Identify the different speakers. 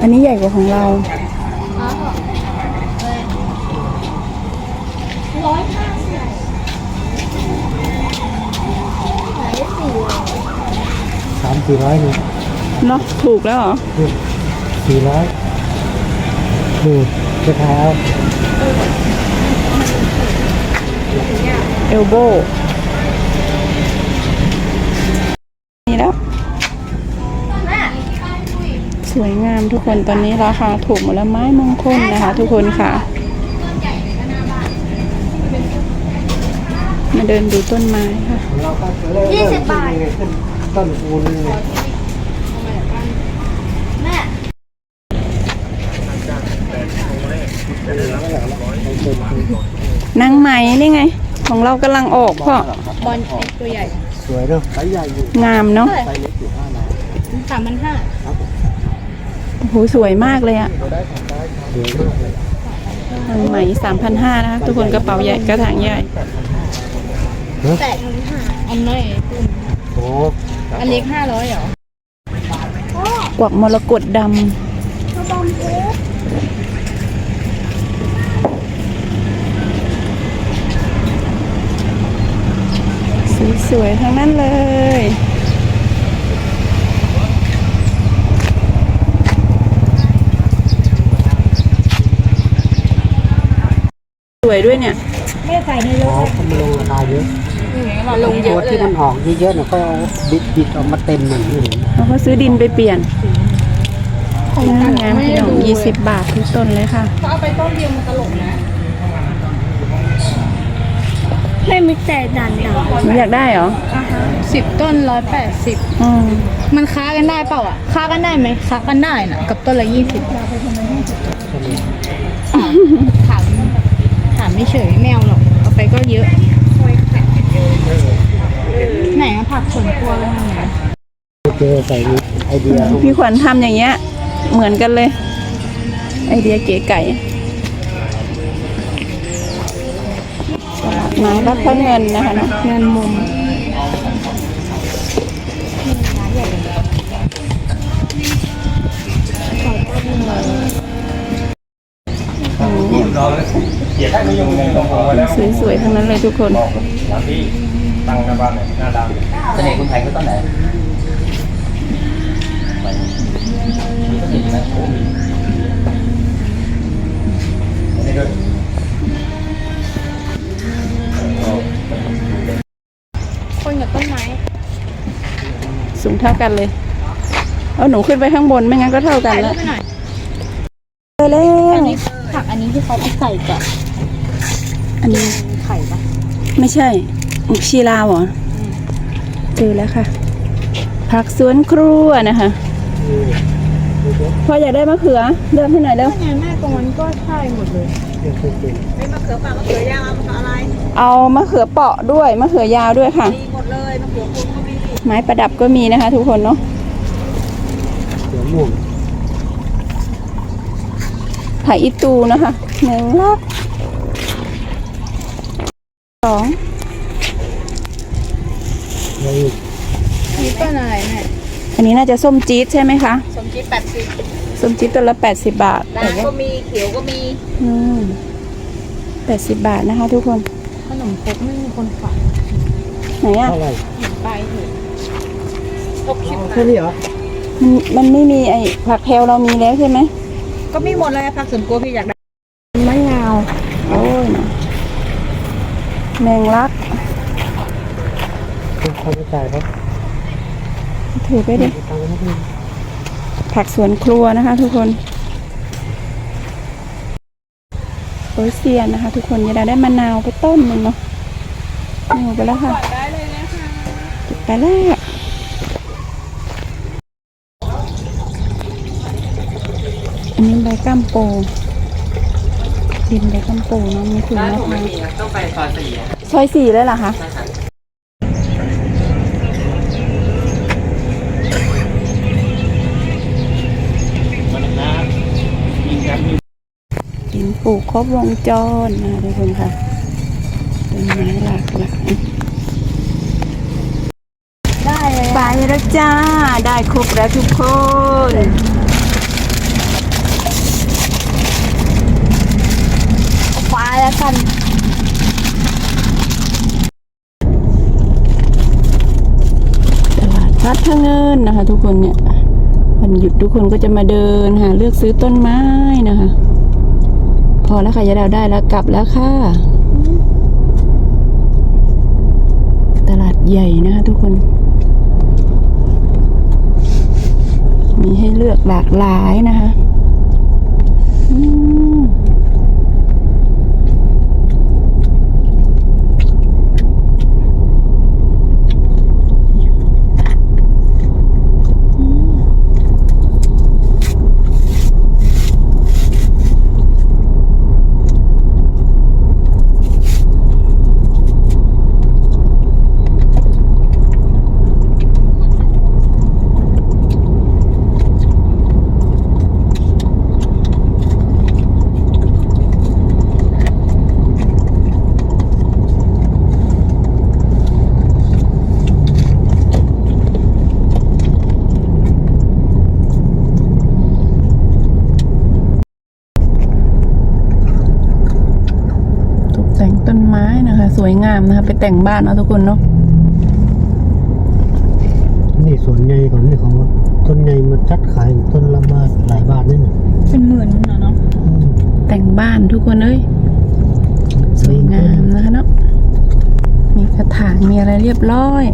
Speaker 1: อันนี้ใหญ่กว่าของเรา
Speaker 2: ร้อยห้าสิบไหนสี่ร้อย
Speaker 3: สามสี่ร้อยนี่
Speaker 1: เนาะถูกแล้วเหรอ
Speaker 3: สี่ร้อยนี่จะขายเอา
Speaker 1: เอลโบนี่แล้ว
Speaker 2: แม่
Speaker 1: สวยงามทุกคนตอนนี้ราคาถูกหมดแล้วไม้มงคลนะคะ ทุกคนค่ะ มาเดินดูต้นไม้ค่ะ
Speaker 3: เราก็เริ่ม
Speaker 2: ยี่สิบบาท
Speaker 3: เริ่มขึ้นต้นคูณนี่ไง
Speaker 2: แม่
Speaker 1: นางไหมนี่ไง ของเรากำลังออกพ่อบ
Speaker 2: อลตัวใหญ่
Speaker 3: สวยเนาะไซส์ใหญ่อยู่
Speaker 1: งามเนาะ
Speaker 3: ไซส์เล็กอยู่ห้าล้าน
Speaker 2: สามพันห้า
Speaker 1: โอ้โหสวยมากเลยอะ
Speaker 3: สวยมากเลย
Speaker 1: นางไหมสามพันห้านะคะทุกคนกระเป๋าใหญ่กระถางใหญ่
Speaker 2: แปดพันห้าอันน้อยตุ้ม
Speaker 3: โอ้
Speaker 2: อันเล็กห้าร้อยเหรอก
Speaker 1: วักมรกตด
Speaker 2: กระบอมเอ๊ะำ
Speaker 1: สวยๆทั้งนั้นเลย วยด้วยเนี่ย
Speaker 2: ไม่ใส่ในร
Speaker 3: อ๋อ
Speaker 2: ถ
Speaker 3: เขามาลงราคาเยอะ
Speaker 2: มาลงเย
Speaker 3: ตัว
Speaker 2: อะเล
Speaker 3: ที่
Speaker 2: ย
Speaker 3: มันออกเยอะๆเนี่ยก็บิดบิดออกมาเต็มเหมือนที่เห็น
Speaker 1: เราก็ซื้อดินไปเปลี่ยนงามงามพี่น้องยี่สิบบาททุกต้นเลยค่ะ
Speaker 2: ก็เอาไปต้นเดียวมันตลกนะไม่มีแต่ดันดา
Speaker 1: หนูอยากได้เหรอ
Speaker 2: สิบต้นร้อยแปดสิบ
Speaker 1: อืม
Speaker 2: มันค้ากันได้เปล่าอะ ค้ากันได้ไหมค้ากันได้น่ะกับต้นละยี่สิบถามถาม ไม่เฉยไม่เอาหรอก เอาไปก็เยอะ ไหนอะผักสวนครัวอะไรไหน
Speaker 3: เจอใส่ไอเดีย
Speaker 1: พี่ขวัญทำอย่างเงี้ย เหมือนกันเลย ไอเดียเก๋ไก่ตลาดไม้รับพระเงินนะคะเนาะเงินมุม สวยๆทั้งนั้นเลยทุกคน
Speaker 4: ที่ตั้งหน้าบ้านเนี่ยหน้าดำเสน่ห์คุณไทยก็ต้นไหนมีก็เห็นนะโอ้มีอันนี้ด้วย
Speaker 2: คนกับต้นไม้
Speaker 1: สูงเท่ากันเลย เอาหนูขึ้นไปข้างบนไม่งั้นก็เท่ากัน
Speaker 2: ถ่ายรู
Speaker 1: แล้
Speaker 2: ป
Speaker 1: ว
Speaker 2: ไปหน่อย
Speaker 1: ไปแล้ว
Speaker 2: อั นนี้ผักอันนี้ที่เขาไปใส่กับ
Speaker 1: อันนี้
Speaker 2: ไข่ปะ
Speaker 1: ไม่ใช่ชีลาวเหรออเจอแล้วค่ะ ผักสวนครัวนะคะพออยากได้มะเขือเลือกให้หน่อยเร็ว
Speaker 2: ก็ไงแม่ตรงนั้นก็ใช่หมดเลย
Speaker 1: เอามะเขือเปาะด้วยมะเขือยาวด้วยค่ะไม้ประดับก็มีนะคะ ทุกคนเนาะ
Speaker 3: เสือม่วง
Speaker 1: ไผ่อีตูนะคะหนึ่งลักสอง
Speaker 3: แล้วอีก
Speaker 2: นี่ต้นอะไรแม่
Speaker 1: อันนี้น่าจะส้มจี๊ดใช่ไหมคะ
Speaker 2: สมจิตแปดสิบ
Speaker 1: ส้มจี๊ดตัวละแปดสิบบาท
Speaker 2: ดาก็มีเขียวก็มี
Speaker 1: อืมแปดสิบบาทนะคะ ทุกคน
Speaker 2: ขนมครกไม่มีคนขาย
Speaker 1: ไหนอะ
Speaker 3: เท่าไหร่
Speaker 2: เห็นไปเถอะหกสิบ
Speaker 3: แค่นี้เหรอ
Speaker 1: มันมันไม่มีไอ้ผักแพลวเรามีแล้วใช่ไหม
Speaker 2: ก็มีหมดเลยผักสวนครัวพี่อยากได้
Speaker 1: มะนาวโอ้ยนะแมงลัก
Speaker 3: เขาไม่จ่ายครับ
Speaker 1: ถือไปดิ
Speaker 3: ตังค์ไม่ได้
Speaker 1: ผักสวนครัวนะคะ ทุกคนโรยเซียนนะคะ ทุกคนยายดาได้มะนาวไปต้นหนึ่งเนาะเอาไปแล้วค่ะเก็บไปแล้ว อันนี้ใบก้ามโปดินใบก้ามโปเนาะมีถุงมะพร้าว
Speaker 4: ต้องไปซอยสี่
Speaker 1: ซอยสี่เลยเหรอคะหินปลูกครบวงจรนะทุกคนค่ะต้นไม้หลากหลาย
Speaker 2: ได้เลย
Speaker 1: ไปแล้วจ้า ได้ครบแล้วทุกคน
Speaker 2: แล้วกัน
Speaker 1: ตลาดพัดพะเงินนะคะ ทุกคนเนี่ยวันหยุดทุกคนก็จะมาเดินหาเลือกซื้อต้นไม้นะคะ พอแล้วค่ะยายดาวได้แล้วกลับแล้วค่ะ ตลาดใหญ่นะคะทุกคน มีให้เลือกหลากหลายนะคะ อืม วยงามนะคะ ไปแต่งบ้านเนาะทุกคนเนาะ
Speaker 3: นี่สวนใหญ่ก่อนนี่ของต้นใหญ่มันจัดขายต้นละบาทหลายบาทนี่น่ะ
Speaker 2: เป็นหมื่นนะเนาะ
Speaker 3: อืม
Speaker 1: แต่งบ้านทุกคนเอ้ยสวยงามนะคะเนาะมีกระถางมีอะไรเรียบร้อย